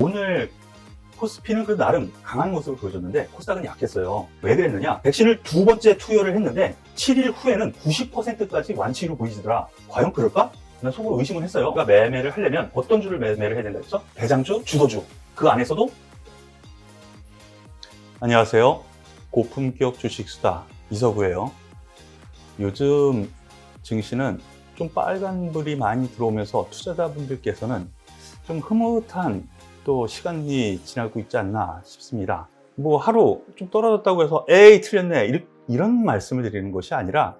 오늘 코스피는 그 나름 강한 모습을 보여줬는데 코스닥은 약했어요. 왜 그랬느냐? 백신을 두 번째 투여를 했는데 7일 후에는 90%까지 완치로 보이더라. 과연 그럴까? 난 속으로 의심을 했어요. 그러니까 매매를 하려면 어떤 주를 매매를 해야 된다 했어? 대장주, 주도주. 그 안에서도 안녕하세요. 고품격 주식수다 이서구예요. 요즘 증시는 좀 빨간불이 많이 들어오면서 투자자분들께서는 좀 흐뭇한 또 시간이 지나고 있지 않나 싶습니다. 뭐 하루 좀 떨어졌다고 해서 에이 틀렸네 이- 이런 말씀을 드리는 것이 아니라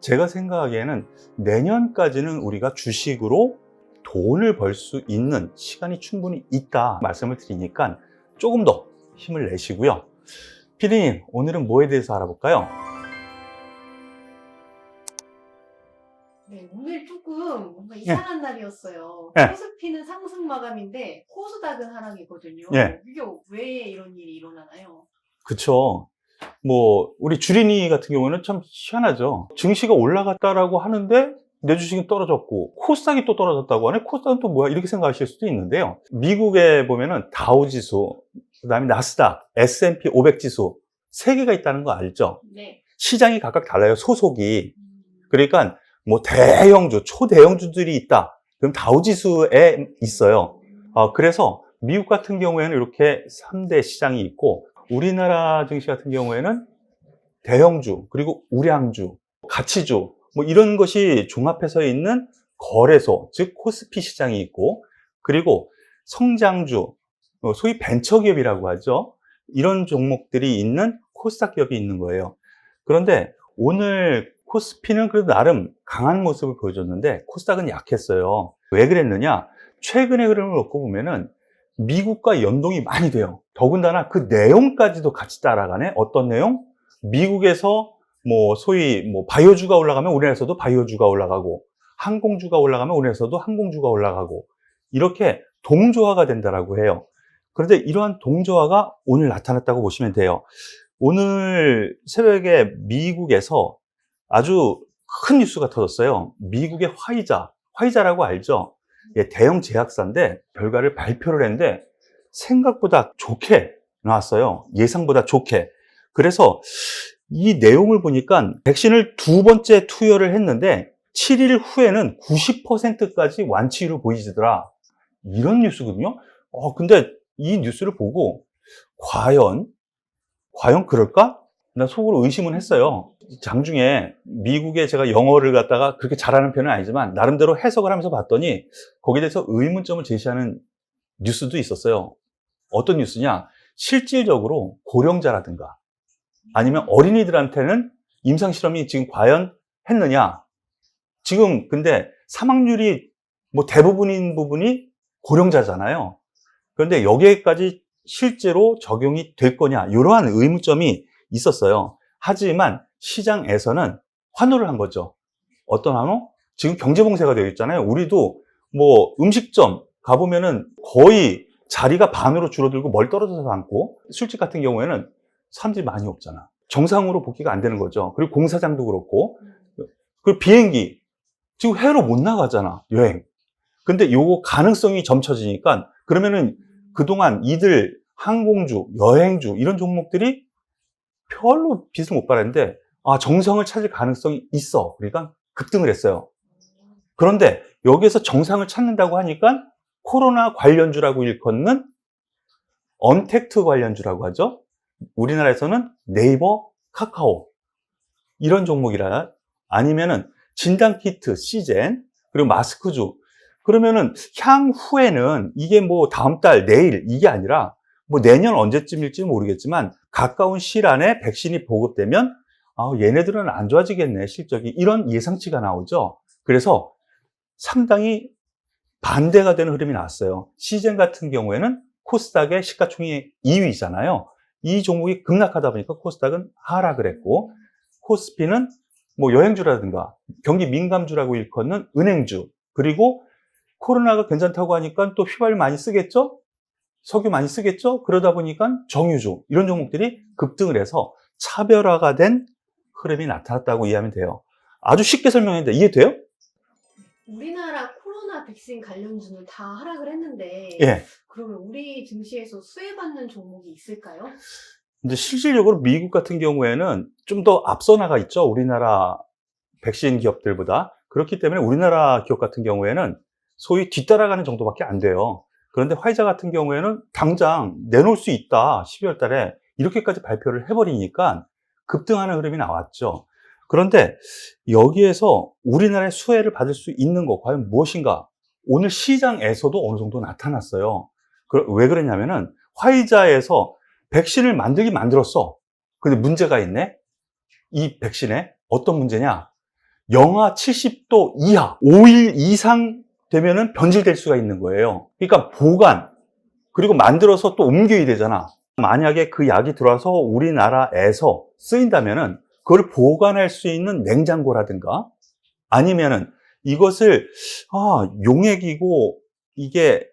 제가 생각하기에는 내년까지는 우리가 주식으로 돈을 벌 수 있는 시간이 충분히 있다 말씀을 드리니까 조금 더 힘을 내시고요. 피디님 오늘은 뭐에 대해서 알아볼까요? 네, 조금 뭔가 이상한 날이었어요. 네. 코스피는 상승 마감인데 코스닥은 하락이거든요. 네. 이게 왜 이런 일이 일어나나요? 그쵸. 뭐, 우리 주린이 같은 경우는 참 희한하죠. 증시가 올라갔다라고 하는데 내 주식은 떨어졌고, 코스닥이 또 떨어졌다고 하네? 코스닥은 또 뭐야? 이렇게 생각하실 수도 있는데요. 미국에 보면은 다우 지수, 그 다음에 나스닥, S&P 500 지수, 세 개가 있다는 거 알죠? 네. 시장이 각각 달라요, 소속이. 음, 그러니까 뭐 대형주, 초대형주들이 있다. 그럼 다우지수에 있어요. 어, 그래서 미국 같은 경우에는 이렇게 3대 시장이 있고 우리나라 증시 같은 경우에는 대형주, 그리고 우량주, 가치주 뭐 이런 것이 종합해서 있는 거래소, 즉 코스피 시장이 있고 그리고 성장주, 어, 소위 벤처기업이라고 하죠. 이런 종목들이 있는 코스닥 기업이 있는 거예요. 그런데 오늘 코스피는 그래도 나름 강한 모습을 보여줬는데 코스닥은 약했어요. 왜 그랬느냐? 최근의 흐름을 놓고 보면은 미국과 연동이 많이 돼요. 더군다나 그 내용까지도 같이 따라가네. 어떤 내용? 미국에서 뭐 소위 뭐 바이오주가 올라가면 우리나라에서도 바이오주가 올라가고 항공주가 올라가면 우리나라에서도 항공주가 올라가고 이렇게 동조화가 된다라고 해요. 그런데 이러한 동조화가 오늘 나타났다고 보시면 돼요. 오늘 새벽에 미국에서 아주 큰 뉴스가 터졌어요. 미국의 화이자, 화이자라고 알죠? 예, 대형 제약사인데 결과를 발표를 했는데 생각보다 좋게 나왔어요. 예상보다 좋게. 그래서 이 내용을 보니까 백신을 두 번째 투여를 했는데 7일 후에는 90%까지 완치율을 보이더라. 이런 뉴스거든요. 어, 근데 이 뉴스를 보고 과연 과연 그럴까? 난 속으로 의심은 했어요. 장중에 미국에 제가 영어를 갖다가 그렇게 잘하는 편은 아니지만 나름대로 해석을 하면서 봤더니 거기에 대해서 의문점을 제시하는 뉴스도 있었어요. 어떤 뉴스냐? 실질적으로 고령자라든가 아니면 어린이들한테는 임상실험이 지금 과연 했느냐? 지금 근데 사망률이 뭐 대부분인 부분이 고령자잖아요. 그런데 여기에까지 실제로 적용이 될 거냐? 이러한 의문점이 있었어요. 하지만 시장에서는 환호를 한 거죠. 어떤 환호? 지금 경제봉쇄가 되어 있잖아요. 우리도 뭐 음식점 가보면은 거의 자리가 반으로 줄어들고 멀 떨어져서 앉고 술집 같은 경우에는 사람들이 많이 없잖아. 정상으로 복귀가 안 되는 거죠. 그리고 공사장도 그렇고 그리고 비행기 지금 해외로 못 나가잖아. 여행. 근데 요거 가능성이 점쳐지니까 그러면은 그동안 이들 항공주, 여행주 이런 종목들이 별로 빚을 못 받았는데 아 정상을 찾을 가능성이 있어. 그러니까 급등을 했어요. 그런데 여기에서 정상을 찾는다고 하니까 코로나 관련주라고 일컫는 언택트 관련주라고 하죠. 우리나라에서는 네이버, 카카오 이런 종목이라 아니면은 진단키트, 시젠 그리고 마스크주 그러면은 향후에는 이게 뭐 다음 달, 내일 이게 아니라 뭐 내년 언제쯤일지 모르겠지만 가까운 시일 안에 백신이 보급되면 아, 얘네들은 안 좋아지겠네 실적이 이런 예상치가 나오죠. 그래서 상당히 반대가 되는 흐름이 나왔어요. 시젠 같은 경우에는 코스닥의 시가총액 2위잖아요. 이 종목이 급락하다 보니까 코스닥은 하락을 했고 코스피는 뭐 여행주라든가 경기 민감주라고 일컫는 은행주 그리고 코로나가 괜찮다고 하니까 또 휘발 많이 쓰겠죠? 석유 많이 쓰겠죠? 그러다 보니까 정유주 이런 종목들이 급등을 해서 차별화가 된 흐름이 나타났다고 이해하면 돼요. 아주 쉽게 설명했는데 이해돼요? 우리나라 코로나 백신 관련주는 다 하락을 했는데 예. 그러면 우리 증시에서 수혜받는 종목이 있을까요? 이제 실질적으로 미국 같은 경우에는 좀 더 앞서 나가 있죠. 우리나라 백신 기업들보다. 그렇기 때문에 우리나라 기업 같은 경우에는 소위 뒤따라가는 정도밖에 안 돼요. 그런데 화이자 같은 경우에는 당장 내놓을 수 있다. 12월 달에 이렇게까지 발표를 해버리니까 급등하는 흐름이 나왔죠. 그런데 여기에서 우리나라의 수혜를 받을 수 있는 거 과연 무엇인가? 오늘 시장에서도 어느 정도 나타났어요. 그- 왜 그러냐면은 화이자에서 백신을 만들긴 만들었어. 근데 문제가 있네. 이 백신에 어떤 문제냐? 영하 70도 이하, 5일 이상 되면은 변질될 수가 있는 거예요. 그러니까 보관, 그리고 만들어서 또 옮겨야 되잖아. 만약에 그 약이 들어와서 우리나라에서 쓰인다면은 그걸 보관할 수 있는 냉장고라든가 아니면은 이것을 아, 용액이고 이게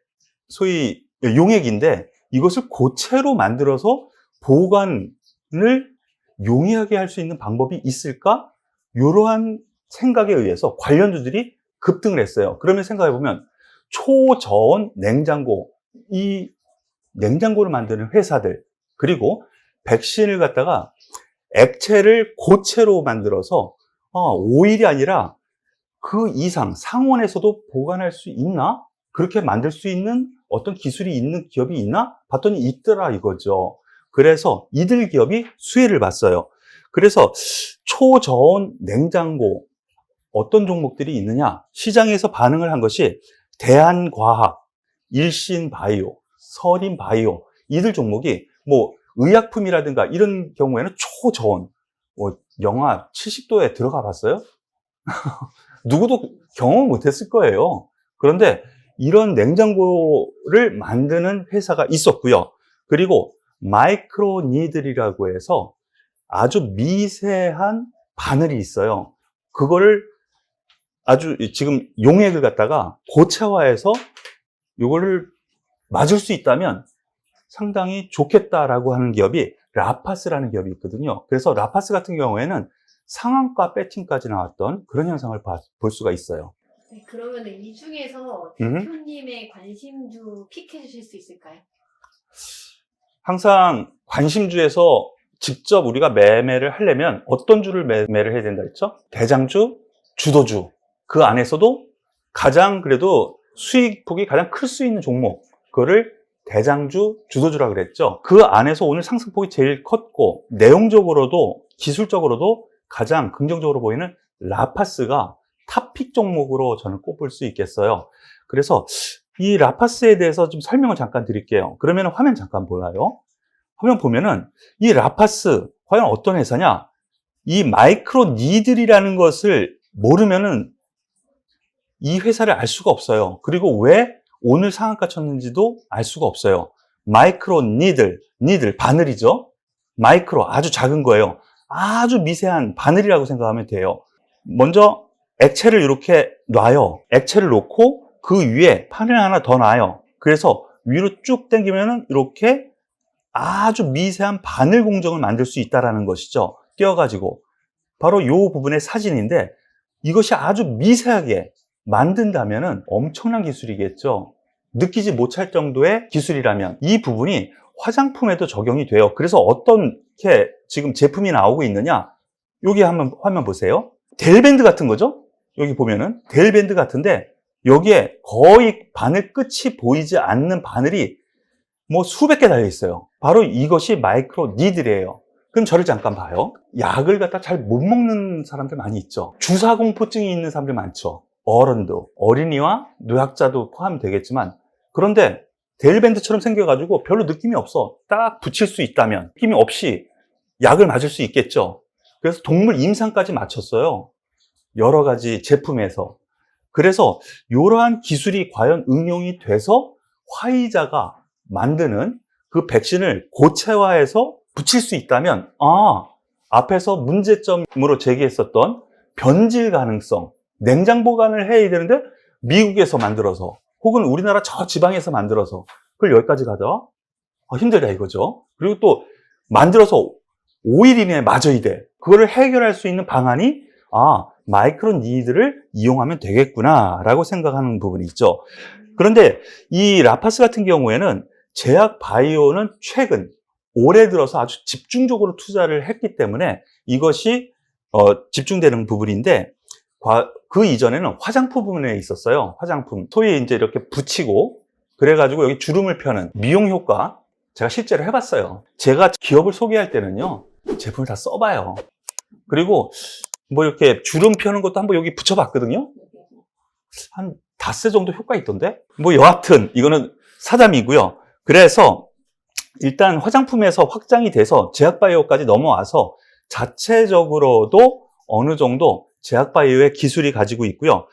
소위 용액인데 이것을 고체로 만들어서 보관을 용이하게 할 수 있는 방법이 있을까? 이러한 생각에 의해서 관련주들이 급등을 했어요. 그러면 생각해 보면 초저온 냉장고 이 냉장고를 만드는 회사들 그리고 백신을 갖다가 액체를 고체로 만들어서 아, 오일이 아니라 그 이상 상온에서도 보관할 수 있나? 그렇게 만들 수 있는 어떤 기술이 있는 기업이 있나? 봤더니 있더라 이거죠. 그래서 이들 기업이 수혜를 봤어요. 그래서 초저온 냉장고 어떤 종목들이 있느냐? 시장에서 반응을 한 것이 대한과학, 일신바이오, 서린바이오 이들 종목이 뭐 의약품이라든가 이런 경우에는 초저온 뭐 영하 70도에 들어가 봤어요? 누구도 경험 못했을 거예요. 그런데 이런 냉장고를 만드는 회사가 있었고요. 그리고 마이크로 니들이라고 해서 아주 미세한 바늘이 있어요. 그거를 아주 지금 용액을 갖다가 고체화해서 이거를 맞을 수 있다면 상당히 좋겠다라고 하는 기업이 라파스라는 기업이 있거든요. 그래서 라파스 같은 경우에는 상한가 배팅까지 나왔던 그런 현상을 봐- 볼 수가 있어요. 네, 그러면 이 중에서 음. 대표님의 관심주 픽해 주실 수 있을까요? 항상 관심주에서 직접 우리가 매매를 하려면 어떤 주를 매매를 해야 된다 했죠? 대장주, 주도주. 그 안에서도 가장 그래도 수익폭이 가장 클 수 있는 종목. 그거를 대장주, 주도주라 그랬죠. 그 안에서 오늘 상승폭이 제일 컸고 내용적으로도 기술적으로도 가장 긍정적으로 보이는 라파스가 탑픽 종목으로 저는 꼽을 수 있겠어요. 그래서 이 라파스에 대해서 좀 설명을 잠깐 드릴게요. 그러면 화면 잠깐 보여요. 화면 보면은 이 라파스 과연 어떤 회사냐? 이 마이크로 니들이라는 것을 모르면은 이 회사를 알 수가 없어요. 그리고 왜 오늘 상한가 쳤는지도 알 수가 없어요. 마이크로 니들, 니들 바늘이죠. 마이크로 아주 작은 거예요. 아주 미세한 바늘이라고 생각하면 돼요. 먼저 액체를 이렇게 놔요. 액체를 놓고 그 위에 판을 하나 더 놔요. 그래서 위로 쭉 당기면은 이렇게 아주 미세한 바늘 공정을 만들 수 있다라는 것이죠. 띄어가지고 바로 이 부분의 사진인데 이것이 아주 미세하게 만든다면은 엄청난 기술이겠죠. 느끼지 못할 정도의 기술이라면 이 부분이 화장품에도 적용이 돼요. 그래서 어떻게 지금 제품이 나오고 있느냐? 여기 한번 화면 보세요. 델밴드 같은 거죠? 여기 보면은 델밴드 같은데 여기에 거의 바늘 끝이 보이지 않는 바늘이 뭐 수백 개 달려 있어요. 바로 이것이 마이크로 니들이에요. 그럼 저를 잠깐 봐요. 약을 갖다 잘 못 먹는 사람들 많이 있죠. 주사 공포증이 있는 사람들 많죠. 어른도, 어린이와 노약자도 포함되겠지만 그런데 델밴드처럼 생겨가지고 별로 느낌이 없어. 딱 붙일 수 있다면 느낌이 없이 약을 맞을 수 있겠죠. 그래서 동물 임상까지 맞췄어요. 여러 가지 제품에서. 그래서 이러한 기술이 과연 응용이 돼서 화이자가 만드는 그 백신을 고체화해서 붙일 수 있다면, 아, 앞에서 문제점으로 제기했었던 변질 가능성, 냉장 보관을 해야 되는데 미국에서 만들어서 혹은 우리나라 저 지방에서 만들어서 그걸 여기까지 가져와? 아, 힘들다 이거죠. 그리고 또 만들어서 5일 이내에 맞아야 돼. 그거를 해결할 수 있는 방안이 아, 마이크로 니드를 이용하면 되겠구나라고 생각하는 부분이 있죠. 그런데 이 라파스 같은 경우에는 제약 바이오는 최근 올해 들어서 아주 집중적으로 투자를 했기 때문에 이것이 어, 집중되는 부분인데 과- 그 이전에는 화장품 부분에 있었어요. 화장품 소위 이제 이렇게 붙이고 그래가지고 여기 주름을 펴는 미용 효과 제가 실제로 해봤어요. 제가 기업을 소개할 때는요 제품을 다 써봐요. 그리고 뭐 이렇게 주름 펴는 것도 한번 여기 붙여봤거든요. 한 닷새 정도 효과 있던데? 뭐 여하튼 이거는 사담이고요. 그래서 일단 화장품에서 확장이 돼서 제약바이오까지 넘어와서 자체적으로도 어느 정도 제약바이오의 기술이 가지고 있고요.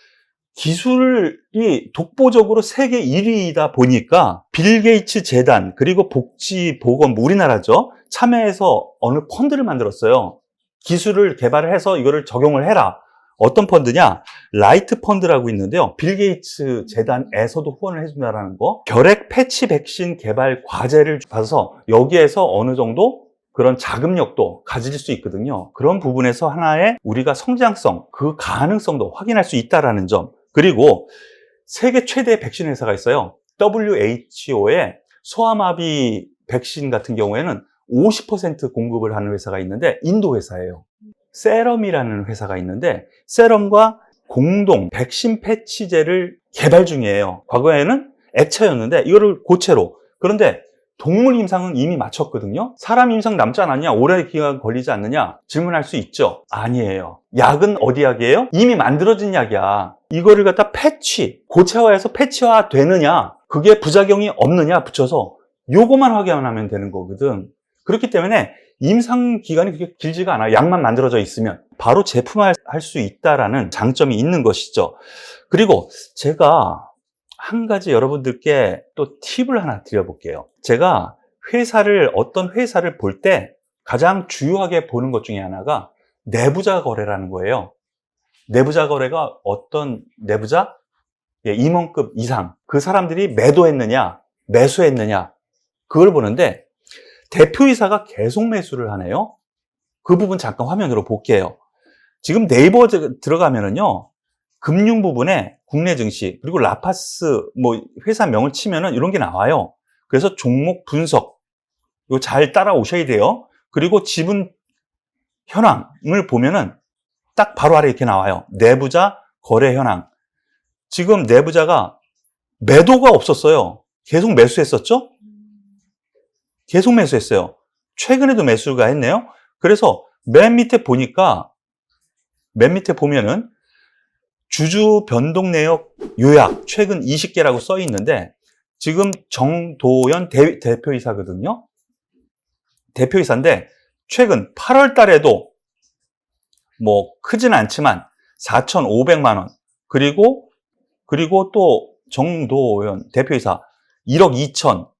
기술이 독보적으로 세계 1위이다 보니까 빌 게이츠 재단 그리고 복지보건부 우리나라죠 참여해서 어느 펀드를 만들었어요. 기술을 개발을 해서 이거를 적용을 해라. 어떤 펀드냐? 라이트 펀드라고 있는데요. 빌 게이츠 재단에서도 후원을 해준다는 거. 결핵 패치 백신 개발 과제를 받아서 여기에서 어느 정도 그런 자금력도 가질 수 있거든요. 그런 부분에서 하나의 우리가 성장성, 그 가능성도 확인할 수 있다라는 점. 그리고 세계 최대 백신 회사가 있어요. WHO의 소아마비 백신 같은 경우에는 50% 공급을 하는 회사가 있는데 인도 회사예요. 세럼이라는 회사가 있는데 세럼과 공동 백신 패치제를 개발 중이에요. 과거에는 액체였는데 이거를 고체로. 그런데 동물 임상은 이미 마쳤거든요. 사람 임상 남지 않았냐? 오래 기간 걸리지 않느냐? 질문할 수 있죠. 아니에요. 약은 어디 약이에요? 이미 만들어진 약이야. 이거를 갖다 패치, 고체화해서 패치화 되느냐? 그게 부작용이 없느냐? 붙여서 요거만 확인하면 되는 거거든. 그렇기 때문에 임상 기간이 그렇게 길지가 않아요. 약만 만들어져 있으면 바로 제품화할 수 있다라는 장점이 있는 것이죠. 그리고 제가 한 가지 여러분들께 또 팁을 하나 드려볼게요. 제가 회사를 어떤 회사를 볼 때 가장 주요하게 보는 것 중에 하나가 내부자 거래라는 거예요. 내부자 거래가 어떤 내부자 예, 임원급 이상 그 사람들이 매도했느냐 매수했느냐 그걸 보는데 대표이사가 계속 매수를 하네요. 그 부분 잠깐 화면으로 볼게요. 지금 네이버 들어가면은요, 금융 부분에 국내 증시, 그리고 라파스, 뭐, 회사명을 치면은 이런 게 나와요. 그래서 종목 분석, 이거 잘 따라오셔야 돼요. 그리고 지분 현황을 보면은 딱 바로 아래 이렇게 나와요. 내부자 거래 현황. 지금 내부자가 매도가 없었어요. 계속 매수했었죠? 계속 매수했어요. 최근에도 매수가 했네요. 그래서 맨 밑에 보니까 맨 밑에 보면은 주주 변동 내역 요약 최근 20개라고 써 있는데 지금 정도연 대, 대표이사거든요. 대표이사인데 최근 8월 달에도 뭐 크진 않지만 4,500만 원 그리고 그리고 또 정도연 대표이사 1억 2천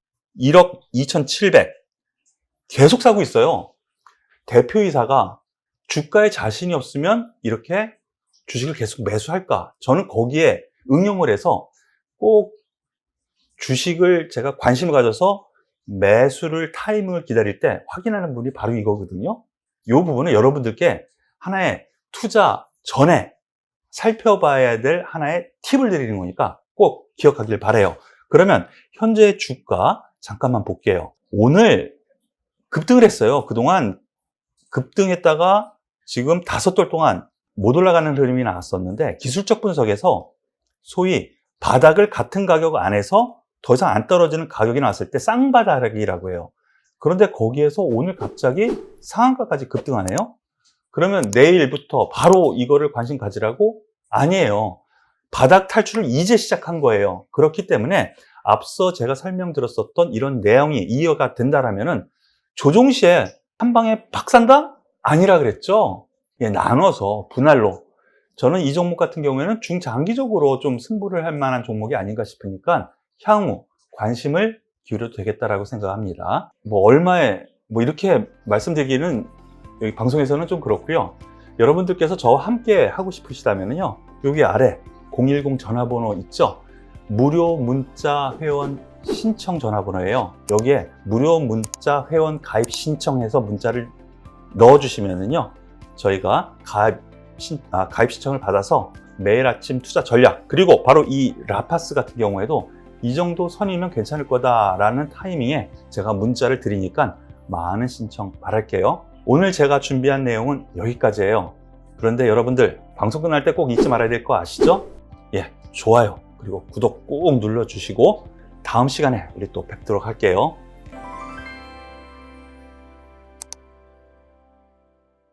1억 2,700 계속 사고 있어요. 대표이사가 주가에 자신이 없으면 이렇게 주식을 계속 매수할까? 저는 거기에 응용을 해서 꼭 주식을 제가 관심을 가져서 매수를 타이밍을 기다릴 때 확인하는 분이 바로 이거거든요. 이 부분은 여러분들께 하나의 투자 전에 살펴봐야 될 하나의 팁을 드리는 거니까 꼭 기억하길 바래요. 그러면 현재 주가 잠깐만 볼게요. 오늘 급등을 했어요. 그동안 급등했다가 지금 다섯 달 동안 못 올라가는 흐름이 나왔었는데 기술적 분석에서 소위 바닥을 같은 가격 안에서 더 이상 안 떨어지는 가격이 나왔을 때 쌍바닥이라고 해요. 그런데 거기에서 오늘 갑자기 상한가까지 급등하네요. 그러면 내일부터 바로 이거를 관심 가지라고? 아니에요. 바닥 탈출을 이제 시작한 거예요. 그렇기 때문에 앞서 제가 설명드렸었던 이런 내용이 이해가 된다라면은 조종 시에 한 방에 박 산다? 아니라 그랬죠. 예, 나눠서 분할로. 저는 이 종목 같은 경우에는 중장기적으로 좀 승부를 할 만한 종목이 아닌가 싶으니까 향후 관심을 기울여도 되겠다라고 생각합니다. 뭐 얼마에 뭐 이렇게 말씀드리기는 여기 방송에서는 좀 그렇고요. 여러분들께서 저와 함께 하고 싶으시다면요. 여기 아래 010 전화번호 있죠? 무료 문자 회원 신청 전화번호예요. 여기에 무료 문자 회원 가입 신청해서 문자를 넣어 주시면은요. 저희가 가입 신- 아, 가입 신청을 받아서 매일 아침 투자 전략 그리고 바로 이 라파스 같은 경우에도 이 정도 선이면 괜찮을 거다라는 타이밍에 제가 문자를 드리니까 많은 신청 바랄게요. 오늘 제가 준비한 내용은 여기까지예요. 그런데 여러분들 방송 끝날 때 꼭 잊지 말아야 될 거 아시죠? 예, 좋아요 그리고 구독 꼭 눌러주시고 다음 시간에 우리 또 뵙도록 할게요.